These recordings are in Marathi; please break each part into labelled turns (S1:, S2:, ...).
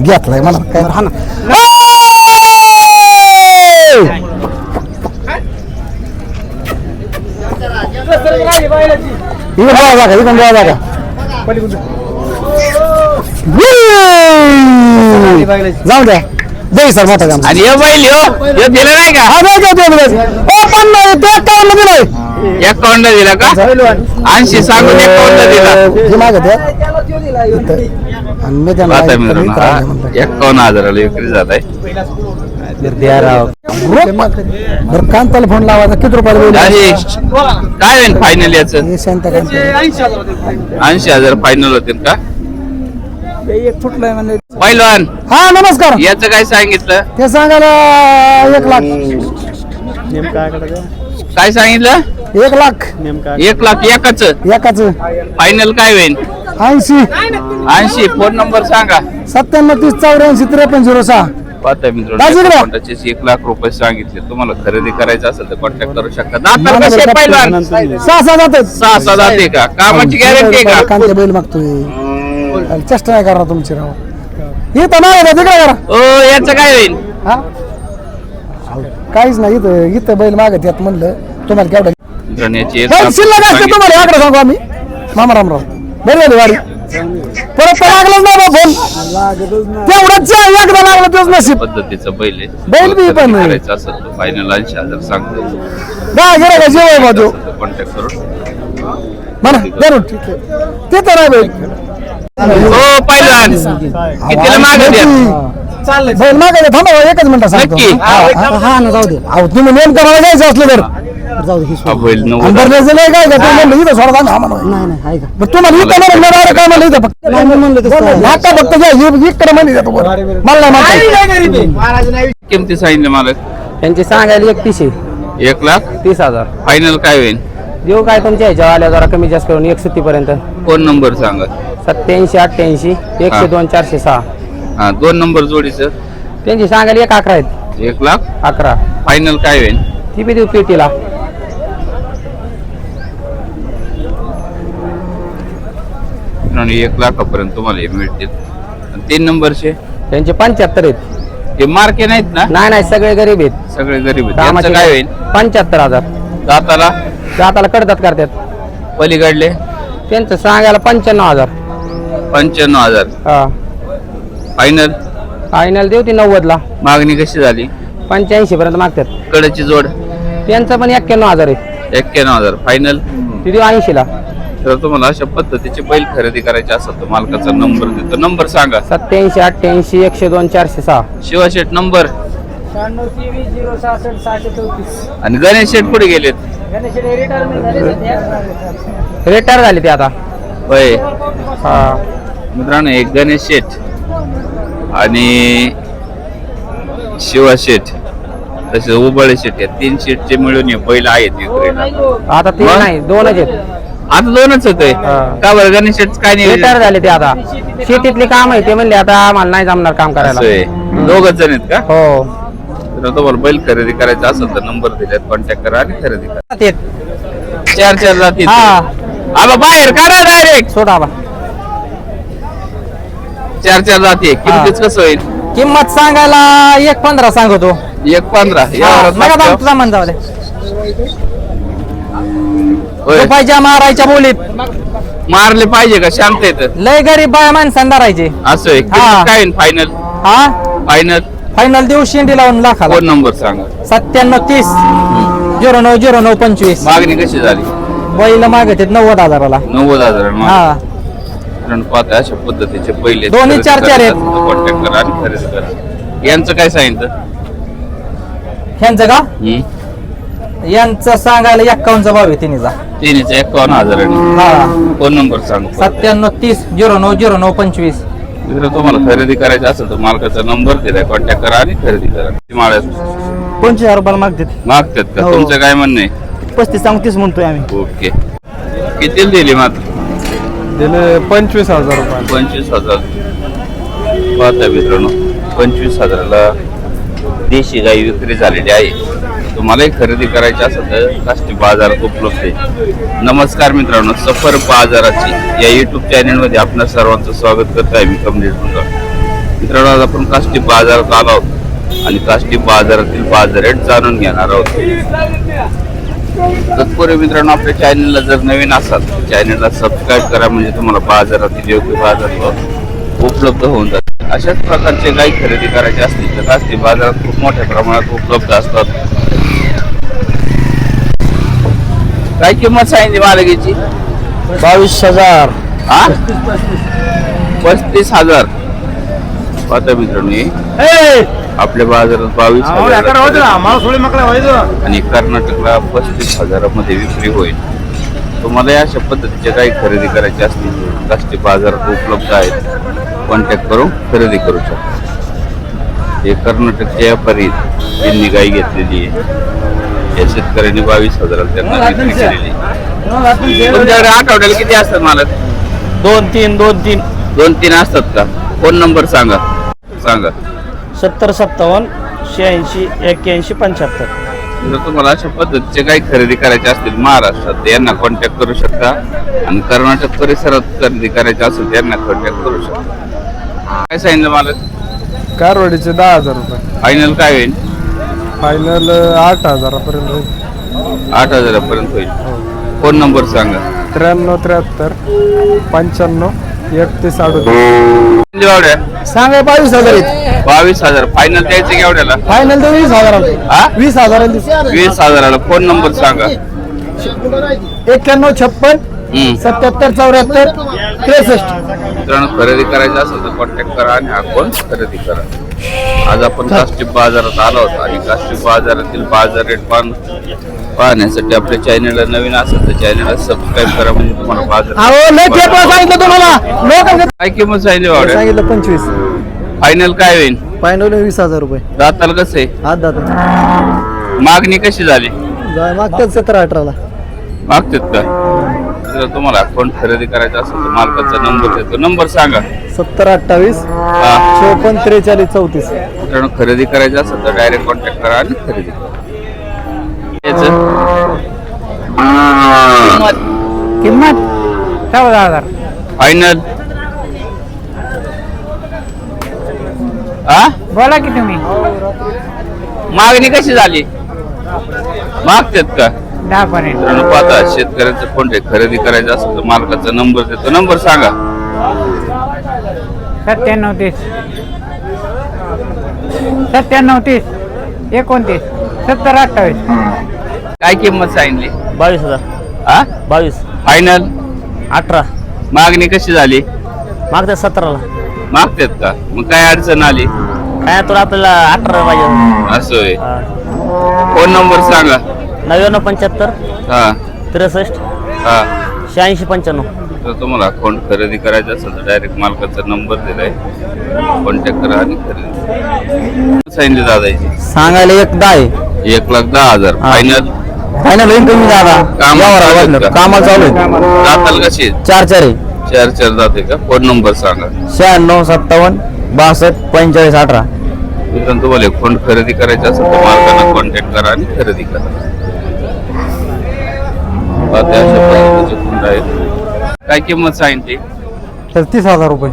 S1: घेतलाय मला काय हा ना इकडे बघा जागा इकडे बघा जागा हम्म. जाऊ द्या दे सर मोठा काम
S2: आणि हे बैल ह्यो ह्यो दिला नाही का
S1: हा दे दे दे दे ओ पण ते एकावन्न दिलंय
S2: एकावन्न दिला का ऐंशी सांगून एकावन्न दिला
S1: हे मागं द्या इथं. आणि मी त्यांना
S2: मित्रांनो हा हजाराला विक्री
S1: बरं कांताला फोन लावायचा किती रुपयाला बोलू?
S2: आणि काय होईल फायनल याच?
S1: हे शांत कांता.
S2: ऐंशी हजार फायनल होतील का? पहिलवान
S1: हा नमस्कार.
S2: याचं काय सांगितलं?
S1: ते सांगायला एक लाख.
S2: काय सांगितलं?
S1: एक लाख.
S2: एक लाख एकाच.
S1: एकाच.
S2: फायनल काय होईल
S1: ऐंशी.
S2: ऐंशी. फोन नंबर सांगा.
S1: सत्त्याण्णव तीस चौऱ्याऐंशी त्रेपन्न झिरो सहा.
S2: पाहता
S1: दाजी इकडं.
S2: मित्रांनो एक लाख रुपये सांगितले. तुम्हाला खरेदी करायचं असेल तर कॉन्टॅक्ट करू शकता. दातार कसे आहे पहिलवान
S1: सहा सहा जातात
S2: सहा सहा जाते का? कामाची गॅरंटी आहे का?
S1: कांते बैल मागतोय. चेष्टा नाही करणार तुमची राव. नाही येत, तिकडे करा.
S2: ओ याचं काय होईल?
S1: हा? अहो, काहीच नाही इथं इथं बैल मागत यात म्हणलं. तुम्हाला केवढं
S2: मित्रांनो, याची एक
S1: बैल
S2: लाख
S1: शिल्लक असते
S2: सांगितलं.
S1: तुम्हाला? याकडे सांगू आम्ही. मामा रामराव. बरी झाली वारी. परत तर लागलंच नाही बा फोन. तेवढंच आहे, एकदा लागलं तेच नशीब.
S2: पद्धतीचं बैल आहे.
S1: बैल बी पण आहे.
S2: करायचं असेल तर फायनल ऐंशी हजार सांगतो
S1: जेवाय बाजू
S2: कॉन्टॅक्ट करून.
S1: म्हणा जरूर ते तर आहे बैल.
S2: हो पहिलवान कितीला मागे द्या?
S1: बैल मागायला थांबा एकच मिनिट सांगतो.
S2: नक्की?
S1: हा हा, हा ना जाऊ दे. अहो तुम्ही नेम करायला जायचं असलं तर. जाऊ दे
S2: हा बैल नव्वद हजार.
S1: अंबरण्याचं नाही काय का तुम्ही म्हणलं इथं सोडा आम्ही आम्हाला नाही नाही बरं तुम्हाला इथं म्हणून मी direct काय म्हणलं इथं फक्त हाका फक्त घ्या हे इकडे म्हणली जातो बरं. मला नाही माहिती.
S2: किमती सांगितले मालक
S3: त्यांचे सांगायला एकतीसशे
S2: एक लाख?
S3: तीस हजार.
S2: फायनल काय होईल?
S3: देऊ काय तुमच्या ह्याच्या आल्या जरा कमी जास्त करून एक सुट्टी पर्यंत.
S2: फोन नंबर सांगा?
S3: सत्याऐंशी अठ्ठ्याऐंशी. एकशे दोन चारशे सहा.
S2: हा दोन नंबर जोडीचं
S3: त्यांची सांगायला एक अकरा आहेत.
S2: एक लाख?
S3: अकरा.
S2: फायनल काय होईल?
S3: ती बी देऊ पेटीला.
S2: आणि एक लाखापर्यंत तुम्हाला हे मिळतील. आणि तीन नंबरचे?
S3: त्यांचे पंच्याहत्तर आहेत.
S2: हे मार्के नाहीत ना?
S3: नाही नाही सगळे गरीब आहेत.
S2: सगळे गरीब आहेत. त्यांचं काय होईल?
S3: पंच्याहत्तर हजार.
S2: दाताला
S3: दाताला कडतात करतात.
S2: पलीकडले?
S3: त्यांचं सांगायला पंच्याण्णव हजार.
S2: पंच्याण्णव हजार.
S3: हा.
S2: फायनल
S3: फायनल देऊ ती नव्वदला.
S2: मागणी कशी झाली?
S3: पंच्याऐंशी पर्यंत मागतात.
S2: कडेची जोड?
S3: त्यांचं पण एक्क्याण्णव हजार आहे.
S2: एक्क्याण्णव हजार. फायनल
S3: ती देऊ ऐंशीला.
S2: तर तुम्हाला अशा पद्धतीचे बैल खरेदी करायचे असेल तर मालकाचा नंबर देतो. नंबर सांगा.
S3: सत्याऐंशी अठ्ठ्याऐंशी एकशे दोन चारशे सहा.
S2: शिवाशेठ नंबर?
S3: शहाण्णव तेवीस झिरो सहासष्ट सहाशे चौतीस.
S2: आणि गणेश शेठ कुठे गेलेत?
S3: रिटायर झाले ते आता.
S2: होय.
S3: हा.
S2: मित्रांनो एक गणेश शेठ. आणि शिवा शेठ तसे उबळे शेठ या तीन शेठचे मिळून हे बैल आहेत विक्रीला
S3: आता ते
S2: मग?
S3: नाही दोनच आहेत.
S2: आता दोनच होतोय
S3: हा.
S2: का बरं गणेश शेठ काय नाही
S3: रिटायर झाले ते आता. शेतीतली काम आहे ते म्हणले आता आम्हाला नाही जमणार काम करायला.
S2: दोघच जण आहेत का?
S3: हो.
S2: तर तुम्हाला बैल खरेदी करायचा असेल तर नंबर दिल्यात कॉन्टॅक्ट करा आणि खरेदी करा.
S3: ते
S2: चार चार जाती
S3: हा.
S2: आबा बाहेर करा डायरेक्ट
S3: सोडा बा
S2: चार चार जाती किमतीच कसं होईल?
S3: किंमत सांगायला एक पंधरा सांगतो.
S2: एक पंधरा.
S3: जाऊ
S2: होय.
S3: पाहिजे मारायच्या बोलीत.
S2: मारले पाहिजे का? शांत येत
S3: लय गरीब बाया माणसांना धरायचे.
S2: असं आहे.
S3: हा.
S2: काय फायनल
S3: हा?
S2: फायनल
S3: फायनल देऊ शेंडी लावून लाखाला.
S2: फोन नंबर सांगा.
S3: सत्त्याण्णव तीस. झिरो नऊ झिरो नऊ पंचवीस.
S2: मागणी कशी झाली?
S3: बैल मागत आहेत नव्वद हजाराला.
S2: नव्वद हजार
S3: हा.
S2: पाहता अशा पद्धतीचे पहिले
S3: दोन्ही चार चार आहेत.
S2: कॉन्टॅक्ट करा आणि खरेदी करा. यांचं काय सांगितलं?
S3: ह्यांचं का?
S2: हम्म.
S3: यांचं सांगायला एक्कावन्नचा भाव आहे तिन्हीचा.
S2: तिन्हीचं एकावन्न हजारांनी
S3: हा.
S2: फोन नंबर सांग
S3: सत्त्याण्णव तीस झिरो नऊ झिरो नऊ पंचवीस.
S2: जर तुम्हाला खरेदी करायचं असेल तर मालकाचा नंबर दिलाय कॉन्टॅक्ट करा आणि खरेदी करा. माळ्यात
S3: पंचवीस हजार रुपयाला मागतात.
S2: मागतात का?
S3: हो.
S2: तुमचं काय म्हणणं आहे?
S3: पस्तीस सांगतीस म्हणतोय आम्ही.
S2: ओके. किती दिली मात्र?
S4: दिले पंचवीस हजार रुपये.
S2: पंचवीस हजार. पाहता मित्रांनो पंचवीस हजाराला देशी गाई विक्री झालेली आहे. तुम्हालाही खरेदी करायची असेल तर काष्टी बाजारात उपलब्ध आहे. नमस्कार मित्रांनो सफर बाजाराची या युट्यूब चॅनलमध्ये आपण सर्वांचं स्वागत करत आहे मी कमलेश गुंडा. मित्रांनो आज आपण काष्टी बाजारात आलो आहोत आणि काष्टी बाजारातील बाजार रेट जाणून घेणार आहोत. तत्पूर्वी मित्रांनो आपल्या चॅनलला जर नवीन असाल तर चॅनलला सबस्क्राईब करा. म्हणजे तुम्हाला बाजारातील योग्य बाजार उपलब्ध होऊन जातात अशाच प्रकारचे गाई खरेदी करायचे असतील तर काष्टी बाजारात खूप मोठ्या प्रमाणात उपलब्ध असतात. काय किंमत सांगितली मालगीची
S1: बावीस हजार.
S2: हा? पस्तीस हजार. पाहता मित्रांनो आपल्या बाजारात बावीस हजार आणि कर्नाटकला पस्तीस हजारामध्ये विक्री होईल. तुम्हाला या अशा पद्धतीच्या काही खरेदी करायची असतील काष्टी बाजारात उपलब्ध आहेत. कॉन्टॅक्ट करून खरेदी करू शकता. हे कर्नाटकचे व्यापारी त्यांनी गाई घेतलेली आहे. या शेतकऱ्यांनी बावीस हजाराला त्यांना विक्री केलेली आहे. तुमच्याकडे आठवड्याला किती असतात मला
S1: दोन तीन दोन तीन.
S2: दोन तीन असतात का? फोन नंबर सांगा. सांगा.
S1: सत्तर सत्तावन्न शहाऐंशी एक्क्याऐंशी पंच्याहत्तर.
S2: जर तुम्हाला अशा पद्धतीचे काही खरेदी करायचे असतील महाराष्ट्रात तर यांना कॉन्टॅक्ट करू शकता. आणि कर्नाटक परिसरात खरेदी करायचे असेल तर यांना कॉन्टॅक्ट करू शकता. काय सांगितलं मला
S4: कारवाडीचे दहा हजार रुपये.
S2: फायनल काय होईल?
S4: फायनल आठ हजारापर्यंत होईल.
S2: आठ हजारापर्यंत होईल. फोन नंबर सांगा.
S4: त्र्याण्णव त्र्याहत्तर पंच्याण्णव एकतीस अडतीस
S2: किती एवढ्या
S1: सांगा बावीस हजार आहेत.
S2: बावीस हजार. फायनल द्यायचे केवढ्याला
S1: फायनल तर वीस हजार
S2: हा?
S1: वीस हजार
S2: वीस हजाराला. फोन नंबर सांगा?
S1: एक्क्याण्णव छप्पन. सत्याहत्तर चौऱ्याहत्तर त्रेसष्ट.
S2: मित्रांनो खरेदी करायचं असेल तर कॉन्टॅक्ट करा आणि आपण खरेदी करा. आज आपण काष्टी बाजारात आलो होतो आणि काष्टी बाजारातील बाजार रेट पाहून पाहण्यासाठी आपल्या चॅनलला नवीन असेल तर चॅनलला सबस्क्राईब करा म्हणजे तुम्हाला बाजार
S1: अहो लय खेळ सांगितलं तुम्हाला. लोक
S2: काय किंमत सांगितली वाड्या
S1: सांगितलं पंचवीस.
S2: फायनल काय होईल?
S1: फायनल वीस हजार रुपये.
S2: दाताल कसे
S1: हात दादा
S2: मागणी कशी झाली?
S1: मागतात सतरा अठराला.
S2: मागतात का? जर तुम्हाला अकाउंट खरेदी करायचं असेल तर मालकाचा नंबर देतो. नंबर सांगा.
S1: सत्तर अठ्ठावीस. चोपन्न त्रेचाळीस चौतीस.
S2: मित्रांनो खरेदी करायचं असेल तर डायरेक्ट कॉन्टॅक्ट करा आणि खरेदी करा. याचं?
S3: किंमत. चौदा हजार
S2: फायनल हा?
S3: बोला की तुम्ही.
S2: मागणी कशी झाली? मागतात का?
S3: दहा पर्यंत
S2: मित्रांनो पाहता शेतकऱ्यांचं कोण खरेदी करायचं असेल तर मालकाचा नंबर देतो. नंबर सांगा.
S3: सत्त्याण्णव तीस. सत्त्याण्णव तीस. एकोणतीस. सत्तर अठ्ठावीस.
S2: काय किंमत सांगितली?
S1: बावीस हजार.
S2: हा
S1: बावीस.
S2: फायनल
S1: अठरा.
S2: मागणी कशी झाली?
S1: मागतात सतराला.
S2: मागतात का? मग काय अडचण आली?
S1: काय तुला आपल्याला अठरा पाहिजे.
S2: असं होय. फोन नंबर सांगा.
S1: नव्याण्णव पंच्याहत्तर.
S2: हा.
S1: त्रेसष्ट.
S2: हा.
S1: शहाऐंशी पंच्याण्णव.
S2: जर तुम्हाला अकाउंट खरेदी करायचं असेल तर डायरेक्ट मालकाचा नंबर दिलाय. कॉन्टॅक्ट करा आणि खरेदी सांगितले दादाची
S1: सांगायला एक दहा आहे.
S2: एक लाख दहा हजार.
S1: हा.
S2: फायनल
S1: फायनल होईल कमी दादा.
S2: काम चालू आहे का?
S1: कामाला चालू आहे.
S2: जाताल कशी?
S1: चार चार आहे.
S2: चार चार जाते का? फोन नंबर सांगा.
S1: शहाण्णव सत्तावन्न बासष्ट पंचेचाळीस अठरा.
S2: मित्रांनो तुम्हाला एक फोन खरेदी करायचा असेल तर मालकाला कॉन्टॅक्ट करा आणि खरेदी करा. पाहते अशा पद्धतीचे फोन आहेत काय किंमत सांगितली
S1: तर तीस हजार रुपये.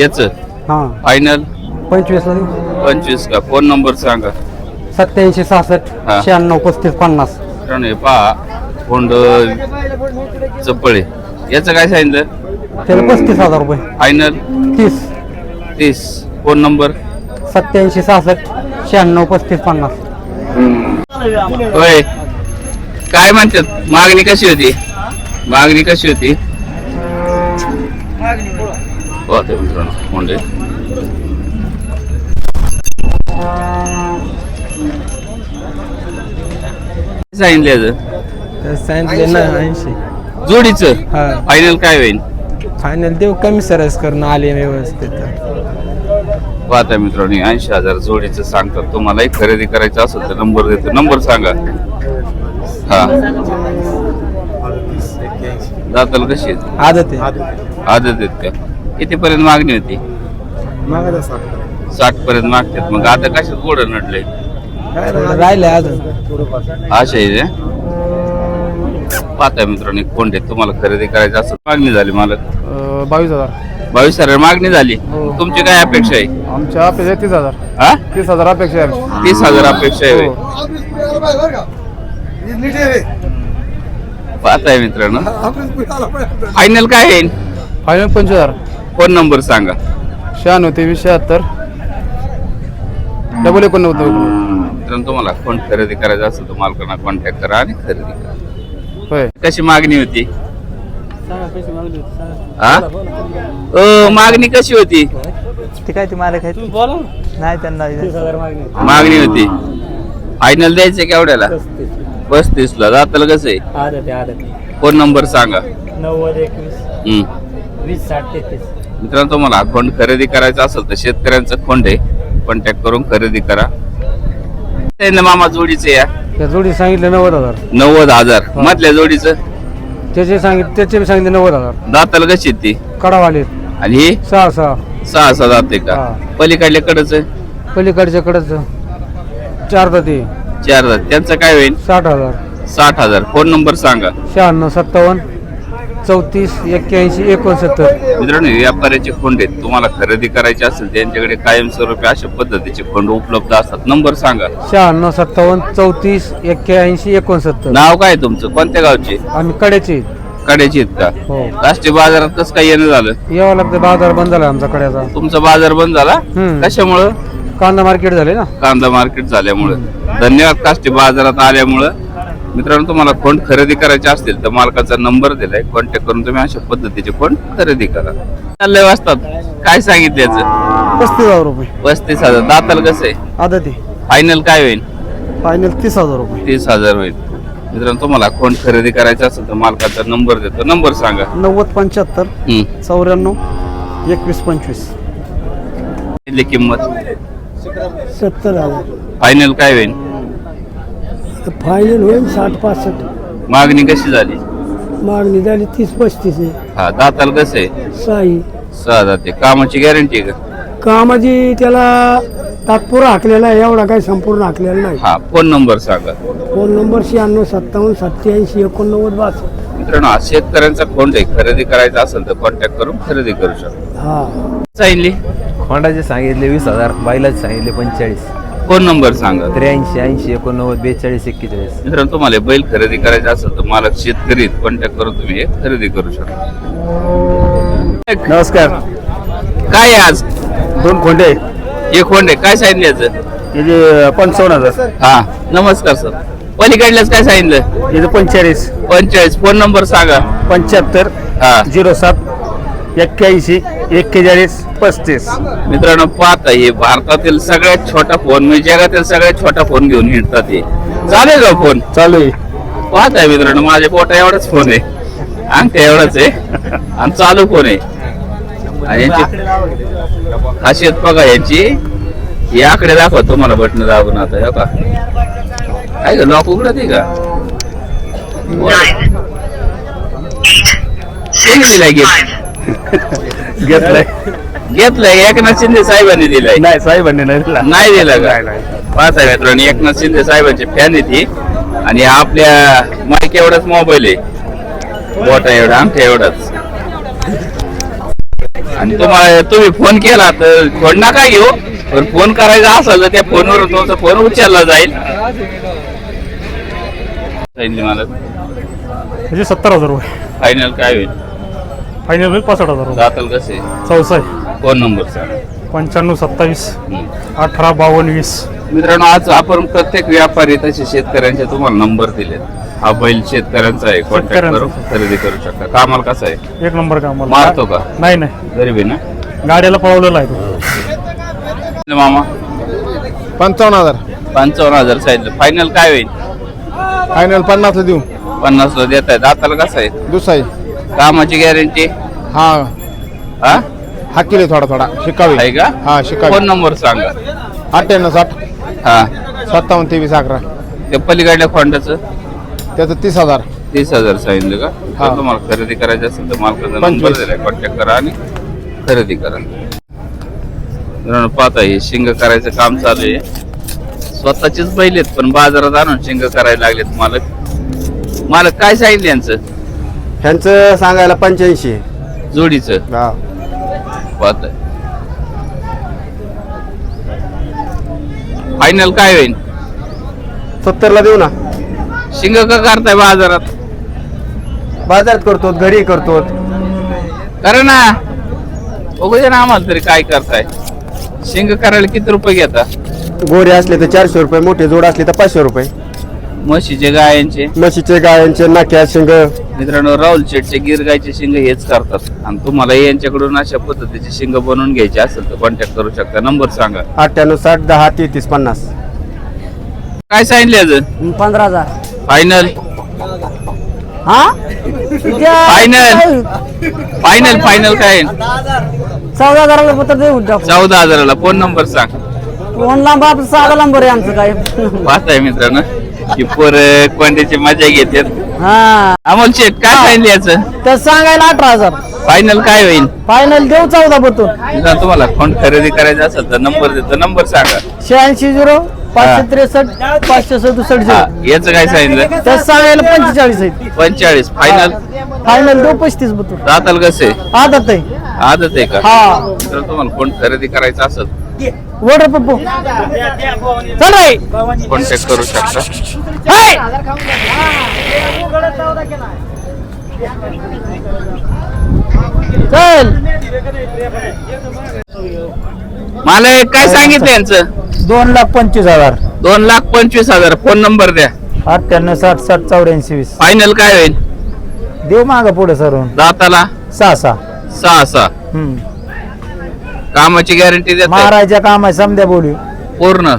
S2: याच?
S1: हां.
S2: फायनल
S1: पंचवीसला
S2: पंचवीस का? फोन नंबर सांगा?
S1: सत्याऐंशी सहासष्ट
S2: हा.
S1: शहाण्णव पस्तीस पन्नास.
S2: मित्रांनो हे पहा. फोंड चपळे याचं काय सांगितलं?
S1: त्याला पस्तीस हजार रुपये.
S2: फायनल
S1: तीस.
S2: तीस. फोन नंबर
S1: सत्याऐंशी सहासष्ट शहाण्णव पस्तीस पन्नास.
S2: होय. काय म्हणतात? मागणी कशी होती? मागणी कशी होती? पाहते मित्रांनो म्हणजे सांगितले याचं?
S4: सांगितले ना ऐंशी.
S2: जोडीचं?
S4: हा.
S2: फायनल काय होईल?
S4: फायनल देऊ कमी सरस करून आले व्यवस्थित.
S2: पाहता मित्रांनो ऐंशी हजार जोडीचं सांगतात. तुम्हालाही खरेदी करायचं असेल तर नंबर देतो. नंबर सांगा. हा. दाताल कशी आहेत?
S4: आदत आहे.
S2: आदत आहेत का? कितीपर्यंत मागणी होती?
S4: मागा
S2: साठ. पर्यंत मागतात. मग आता कशात गोड नडले
S4: राहिले अजून
S2: अशा आहे पाहताय मित्रांनो एक कोंडे तुम्हाला खरेदी करायचं असं मागणी झाली मालक
S1: बावीस हजार.
S2: बावीस हजार मागणी झाली.
S1: हो.
S2: तुमची काय अपेक्षा आहे?
S1: आमच्या अपेक्षा तीस हजार.
S2: हा?
S1: तीस हजार अपेक्षा आहे.
S2: तीस हजार अपेक्षा आहे
S1: हो.
S2: पाहताय मित्रांनो फायनल काय आहे?
S1: फायनल पंचवीस हजार.
S2: फोन नंबर सांगा?
S1: शहाण्णव तेवीस शहात्तर. डबल एकोणनव्वद
S2: मित्रांनो तुम्हाला फोन खरेदी करायचा असेल तर मालकांना कॉन्टॅक्ट करा आणि खरेदी करा.
S1: होय.
S2: कशी मागणी होती? हा? अ, मागणी कशी होती?
S5: ते काय ते मालक आहेत? नाही त्यांना
S2: मागणी होती. फायनल द्यायचं केवढ्याला पस्तीस ला जाताल कसं आहे
S5: आदत आहे आदत
S2: फोन नंबर सांगा.
S5: नव्वद एकवीस.
S2: हम्म.
S5: वीस साठ तेहतीस.
S2: मित्रांनो तुम्हाला हा खोंड खरेदी करायचा असेल तर शेतकऱ्यांचं खोंड आहे. कॉन्टॅक्ट करून खरेदी करा. ते ना मामा जोडीचे या.
S1: त्या जोडी सांगितलं नव्वद हजार.
S2: नव्वद हजार. मधल्या जोडीचं?
S1: त्याचे सांगितले त्याचे बी सांगितले नव्वद हजार.
S2: दाताला कशी आहेत ती
S1: कडावाले.
S2: आणि ही?
S1: सहा सहा.
S2: सहा सहा जाते का?
S1: हा.
S2: पलीकडले कडच?
S1: पलीकडच्या कडच. चार ते
S2: चार जात त्यांचं काय होईल?
S1: साठ हजार.
S2: साठ हजार. फोन नंबर सांगा.
S1: शहाण्णव सत्तावन्न चौतीस एक्क्याऐंशी एकोणसत्तर.
S2: मित्रांनो व्यापाऱ्याचे खोंड आहेत. तुम्हाला खरेदी करायचे असेल त्यांच्याकडे कायमस्वरूपी अशा पद्धतीचे खोंड उपलब्ध असतात. नंबर सांगा.
S1: शहाण्णव सत्तावन्न चौतीस एक्क्याऐंशी एकोणसत्तर.
S2: नाव काय तुमचं? कोणत्या गावचे?
S1: आम्ही कड्याचे
S2: कड्याचे आहेत का?
S1: हो.
S2: राष्ट्रीय बाजारात कसं काय येणं झालं?
S1: यावं लागतं बाजार बंद झाला आमचा कड्याचा.
S2: तुमचा बाजार बंद झाला?
S1: हम्म.
S2: कशामुळं?
S1: कांदा मार्केट झाले ना?
S2: कांदा मार्केट झाल्यामुळं. धन्यवाद काष्टी बाजारात आल्यामुळं. मित्रांनो तुम्हाला खोंड खरेदी करायचे असतील तर मालकाचा नंबर दिलाय. कॉन्टॅक्ट करून तुम्ही अशा पद्धतीचे खोंड खरेदी करा. चाललंय वाजतात. काय सांगितलं याचं?
S1: पस्तीस हजार रुपये.
S2: पस्तीस हजार. दाताल कसं आहे?
S1: आदती
S2: फायनल काय होईल?
S1: फायनल तीस हजार रुपये.
S2: तीस हजार होईल. मित्रांनो तुम्हाला खोंड खरेदी करायचा असेल तर मालकाचा नंबर देतो. नंबर सांगा.
S1: नव्वद पंच्याहत्तर
S2: हम्म.
S1: चौऱ्याण्णव एकवीस पंचवीस.
S2: किती किंमत?
S1: सत्तर हजार
S2: फायनल काय होईल?
S1: फायनल होईल साठ पासष्ट.
S2: मागणी कशी झाली?
S1: मागणी झाली तीस पस्तीस आहे.
S2: हा दाताल कसं आहे?
S1: साई
S2: सहा जाते कामाची गॅरंटी का?
S1: कामाची त्याला तात्पुरा हाकलेला आहे एवढा काही संपूर्ण हाकलेला नाही.
S2: हा फोन नंबर सांगा.
S1: फोन नंबर शहाण्णव सत्तावन्न सत्याऐंशी एकोणनव्वद बासष्ट.
S2: मित्रांनो हा शेतकऱ्यांचा खोंड आहे. खरेदी करायचा असेल तर कॉन्टॅक्ट करून खरेदी करू शकता.
S1: हा.
S2: सांगितली
S5: खोंडाचे सांगितले वीस हजार. बैलाचे सांगितले पंचेचाळीस.
S2: फोन नंबर सांगा?
S5: त्र्याऐंशी ऐंशी एकोणनव्वद बेचाळीस एक्केचाळीस.
S2: मित्रांनो तुम्हाला बैल खरेदी करायचा असेल तर मालक शेतकरी कॉन्टॅक्ट करून तुम्ही हे खरेदी करू शकता.
S1: नमस्कार.
S2: काय आहे आज?
S1: दोन खोंडे.
S2: एक खोंड. काय सांगितलं याचं
S1: याचे पंचावन्न हजार.
S2: हा. नमस्कार सर. पलीकडल्याच काय सांगितलं?
S1: याचे पंचेचाळीस.
S2: पंचेचाळीस. फोन नंबर सांगा.
S1: पंच्याहत्तर
S2: हा.
S1: झिरो सात एक्क्याऐंशी एक्केचाळीस पस्तीस.
S2: मित्रांनो पाहता हे भारतातील सगळ्यात छोटा फोन म्हणजे जगातील सगळ्यात छोटा फोन घेऊन हिंडतात हे. चालेल का फोन?
S1: चालू आहे.
S2: पाहताय मित्रांनो माझ्या पोटा एवढाच फोन आहे. अंगठ्या एवढाच आहे. आणि चालू फोन आहे. आणि यांची खासियत बघा यांची. हे आकडे दाखवा तुम्हाला बटन दाबून आता हे का काय ग लॉक उघडत आहे का? दिलाय
S1: घेतलाय.
S2: घेतलंय. एकनाथ शिंदे साहेबांनी दिलाय.
S1: नाही साहेबांनी नाही दिला.
S2: नाही दिला का?
S1: नाही, नाही.
S2: पाच आहे मित्रांनो एकनाथ शिंदे साहेबांचे फॅन आहे ती. आणि आपल्या माईक एवढाच मोबाईल आहे. मोठा एवढा आमच्या एवढाच. आणि तुम्हाला तुम्ही फोन केला तर फोन नका घेऊ. पण फोन करायचा असेल तर त्या फोनवर तुमचा फोन उचलला जाईल. सांगितले मला.
S1: म्हणजे सत्तर हजार रुपये.
S2: फायनल काय होईल?
S1: फायनल होईल पासष्ट हजार रुपये.
S2: कसे?
S1: चौसाय
S2: फोन नंबर सांगा
S1: पंच्याण्णव सत्तावीस. अठरा बावन्न वीस.
S2: मित्रांनो आज आपण प्रत्येक व्यापारी तसे शेतकऱ्यांचे तुम्हाला नंबर दिले हा बैल शेतकऱ्यांचा आहे. कॉन्टॅक्ट
S1: शेतकऱ्यांचा.
S2: करून खरेदी करू शकता. कामाला कसा आहे?
S1: एक नंबर का
S2: मारतो का?
S1: नाही नाही.
S2: गरीब आहे ना?
S1: गाड्याला पळवलेला आहे तो.
S2: मामा.
S4: पंचावन्न हजार.
S2: पंचावन्न हजार सांगितलं फायनल काय होईल?
S4: फायनल पन्नासला देऊ.
S2: पन्नासला देत आहेत दाताला कसं आहे?
S4: दुसरा
S2: कामाची गॅरंटी
S4: हा.
S2: हा?
S4: हा किलो थोडा थोडा शिकावी
S2: आहे का
S4: हा शिकावी
S2: फोन नंबर सांगा
S4: अठ्ठ्याण्णव साठ
S2: हा
S4: सत्तावन्न तेवीस अकरा
S2: ते पलीकडल्या खोंडाचं
S4: त्याचं तीस हजार
S2: तीस हजार सांगितलं का
S4: हा.
S2: तुम्हाला खरेदी करायची असेल तर मालकाचा नंबर
S4: पंचवीस.
S2: दिलाय कॉन्टॅक्ट करा आणि खरेदी करा मित्रांनो पाहता हे शिंग करायचं काम चालू आहे स्वतःचेच बैल आहेत पण बाजारात आणून शिंग करायला लागलेत मालक मालक काय सांगितलं यांचं
S6: ह्यांचं सांगायला पंच्याऐंशी
S2: जोडीचं
S6: हा
S2: पाहत फायनल काय होईल?
S6: सत्तरला देऊ ना.
S2: शिंग का करताय बाजारात?
S6: बाजारात करतो घरी करतो
S2: करा ना. बघू दे ना आम्हाला तरी काय करताय. शिंग करायला किती रुपये घेता?
S6: गोरे असले तर चारशे रुपये मोठे जोड असले तर पाचशे रुपये.
S2: म्हशीचे गायांचे.
S6: म्हशीचे गायांचे नाक्या शिंग.
S2: मित्रांनो राहुल शेटचे गिर गायचे शिंग हेच करतात. आणि तुम्हाला यांच्याकडून अशा पद्धतीचे शिंग बनवून घ्यायचे असेल तर कॉन्टॅक्ट करू शकता. नंबर सांगा.
S6: अठ्ठ्याण्णव साठ दहा तेहतीस पन्नास.
S2: काय सांगितले अजून?
S7: पंधरा हजार.
S2: फायनल
S7: हा?
S2: फायनल फायनल फायनल काय? आहे?
S7: चौदा हजाराला पत्र देऊन टाकू.
S2: चौदा हजाराला. फोन नंबर सांग.
S7: फोन लांब आपलं साधा नंबर आहे आमचं काय.
S2: पाहताय मित्रांनो. की पोर कोंड्याची मजा घेतात.
S7: हा.
S2: अमोल शेठ काय सांगितलं याचं?
S7: तर सांगायला अठरा हजार.
S2: फायनल काय होईल?
S7: फायनल देऊ चौदा बतून.
S2: जर तुम्हाला फोन खरेदी करायचा असेल तर नंबर देतो. नंबर सांगा.
S7: शहाऐंशी झिरो. पाचशे त्रेसष्ट पाचशे सदुसष्ट
S2: हा,
S7: झिरो.
S2: याचं काय सांगितलं
S7: तर सांगायला पंचेचाळीस आहेत.
S2: पंचेचाळीस. फायनल
S7: फायनल देऊ पस्तीस बतून.
S2: दाताल कसे?
S7: आदत आहे.
S2: आदत आहे का?
S7: हा.
S2: तुम्हाला फोन खरेदी करायचा असेल.
S7: वडर पप्पू. चल रे.
S2: कॉन्टॅक्ट करू शकता.
S7: हाय! चल.
S2: मला एक काय सांगितलं यांचं?
S8: दोन लाख पंचवीस हजार.
S2: दोन लाख पंचवीस हजार. फोन नंबर द्या.
S8: अठ्ठ्याण्णव साठ साठ चौऱ्याऐंशी वीस.
S2: फायनल काय होईल?
S8: देव माग पुढे सरून.
S2: दाताला?
S8: सहा सहा.
S2: सहा सहा.
S8: हम्म.
S2: कामाची गॅरंटी देत
S8: मारायच्या काम आहे समद्या बोलू.
S2: पूर्ण.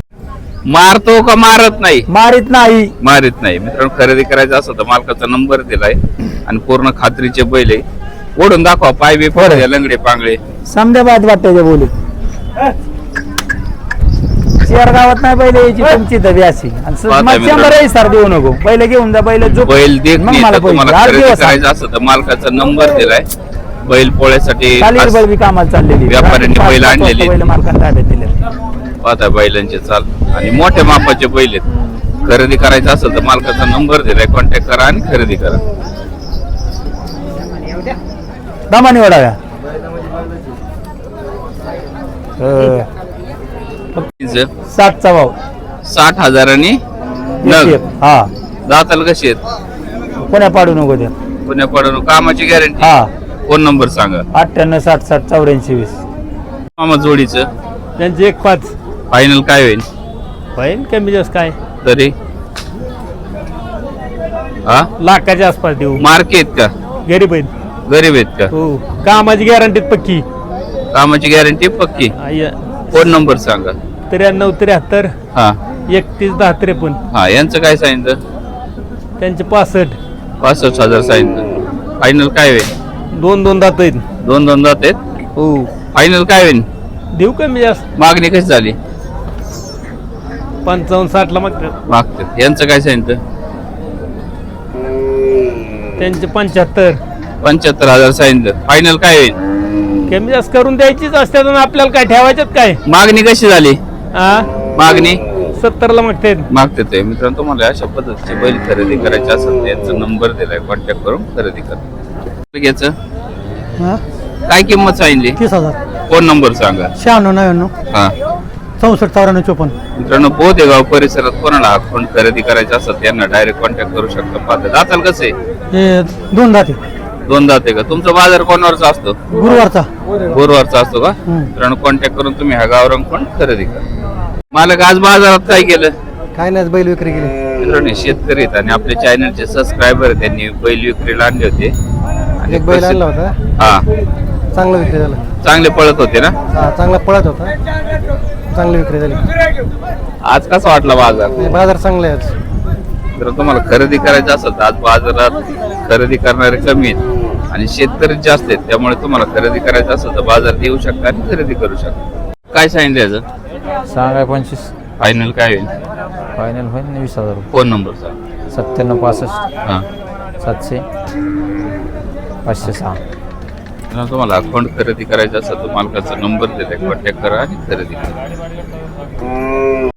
S2: मारतो का मारत नाही?
S8: मारित नाही.
S2: मारित नाही. मित्रांनो खरेदी करायचं असं तर मालकाचा नंबर दिलाय आणि पूर्ण खात्रीचे बैल आहे. ओढून दाखवा पाय बी पडले लंगडे पांगडे
S8: समद्या बाद वाटते बोलू. शेअर गावात नाही पहिले यायची तुमची दबी अशी आणि स-
S2: पाहताय
S8: मग
S2: मित्रांनो.
S8: शंभर सर देऊ नको. पहिले घेऊन जा पहिले
S2: बैल
S8: मग
S2: नाही
S8: मला
S2: तर तुम्हाला
S8: पैसे. आठ
S2: खरेदी
S8: दिवस
S2: करायचं असं तर मालकाचा नंबर दिलाय. बैल पोळ्यासाठी
S8: चालेल
S2: खास
S8: बैल बी कामाला चाललेली.
S2: व्यापाऱ्यांनी बैल आणलेली.
S8: बैल मालकाला ताब्यात दिले
S2: पाहता बैलांचे चाल. आणि मोठ्या मापाचे बैल आहेत. खरेदी करायचं असेल तर मालकाचा नंबर दिलाय कॉन्टॅक्ट करा आणि खरेदी करा.
S8: दमाने वडाव्या.
S2: तिचं
S8: साठचा भाव.
S2: साठ हजारांनी
S8: हा.
S2: दाताल कशी आहेत?
S8: कोण्या पाडू नको त्या
S2: पुण्या पडून कामाची गॅरंटी
S8: हा.
S2: फोन नंबर सांगा.
S8: अठ्ठ्याण्णव साठ साठ चौऱ्याऐंशी वीस.
S2: मामा जोडीचं.
S8: त्यांचे एक पाच.
S2: फायनल काय होईल?
S8: होईल कमी जास्त काय?
S2: तरी. हा?
S8: लाखाच्या आसपास देऊ.
S2: मार्केट का?
S8: गरीब आहेत.
S2: गरीब आहेत का?
S8: हो. कामाची गॅरंटी पक्की.
S2: कामाची गॅरंटी पक्की. फोन नंबर सांगा.
S8: त्र्याण्णव त्र्याहत्तर.
S2: हा.
S8: एकतीस दहा त्रेपन्न.
S2: हा यांचं काय सांगितलं
S8: त्यांचे पासष्ट.
S2: पासष्ट हजार सांगितलं फायनल काय होईल?
S8: दोन दोन दात आहेत.
S2: दोन दोन जात आहेत.
S8: हो.
S2: फायनल काय होईल?
S8: देऊ कमी जास्त?
S2: मागणी कशी झाली?
S8: पंचावन्न साठला मागतात.
S2: मागते यांचं काय सांगितलं?
S8: त्यांचे पंच्याहत्तर.
S2: पंच्याहत्तर हजार सांगितलं. फायनल काय होईल?
S8: कमी जास्त करून द्यायचीच असतात आणि आपल्याला काय ठेवायच्यात काय?
S2: मागणी कशी झाली?
S8: हा
S2: मागणी?
S8: सत्तरला मागतात.
S2: मागते ते मित्रांनो तुम्हाला अशा पद्धतीची बैल खरेदी करायची असेल तर यांचा नंबर दिलाय. कॉन्टॅक्ट करून खरेदी करा. याचं काय किंमत सांगितली?
S8: तीस हजार.
S2: फोन नंबर सांगा.
S8: शहाण्णव नव्याण्णव.
S2: हा.
S8: चौसष्ट चौऱ्याण्णव चोपन्न.
S2: मित्रांनो बोधेगाव परिसरात कोणाला हा फोन खरेदी करायचा असेल त्यांना डायरेक्ट कॉन्टॅक्ट करू शकता. पाहता. दाताल कसे?
S8: हे दोन दाते.
S2: दोन दाते का? तुमचा बाजार कोणावरचा असतो?
S8: गुरुवारचा.
S2: गुरुवारचा असतो का? मित्रांनो कॉन्टॅक्ट करून तुम्ही हा गावरंग पण खरेदी करा. मालक आज बाजारात काय केलं?
S8: काय नाही बैल विक्री केली.
S2: मित्रांनो शेतकरी आहेत आणि आपल्या चॅनलचे सबस्क्रायबर त्यांनी बैल विक्रीला आणले होते.
S8: एक बैल आणला होता.
S2: हा.
S8: चांगला विक्री झाला.
S2: चांगले पळत होते ना?
S8: हा चांगला पळत होता. चांगली विक्री झाली.
S2: आज कसा वाटला बाजार?
S8: बाजार चांगले आहेत
S2: जर तुम्हाला खरेदी करायचं असेल तर आज बाजारात खरेदी करणारे कमी आहेत आणि शेतकरी जास्त आहेत त्यामुळे तुम्हाला खरेदी करायचं असेल तर बाजारात येऊ शकता आणि खरेदी करू शकता. काय सांगितलं याचं?
S9: सांगाय पंचवीस.
S2: फायनल काय होईल?
S9: फायनल होईल ना वीस हजार
S2: फोन नंबर सांग.
S9: सत्त्याण्णव पासष्ट.
S2: हा.
S9: सातशे. पाचशे सहा.
S2: जर तुम्हाला अकाउंट खरेदी करायचं असेल तर मालकाचा नंबर दिला कॉन्टॅक्ट करा आणि खरेदी करा.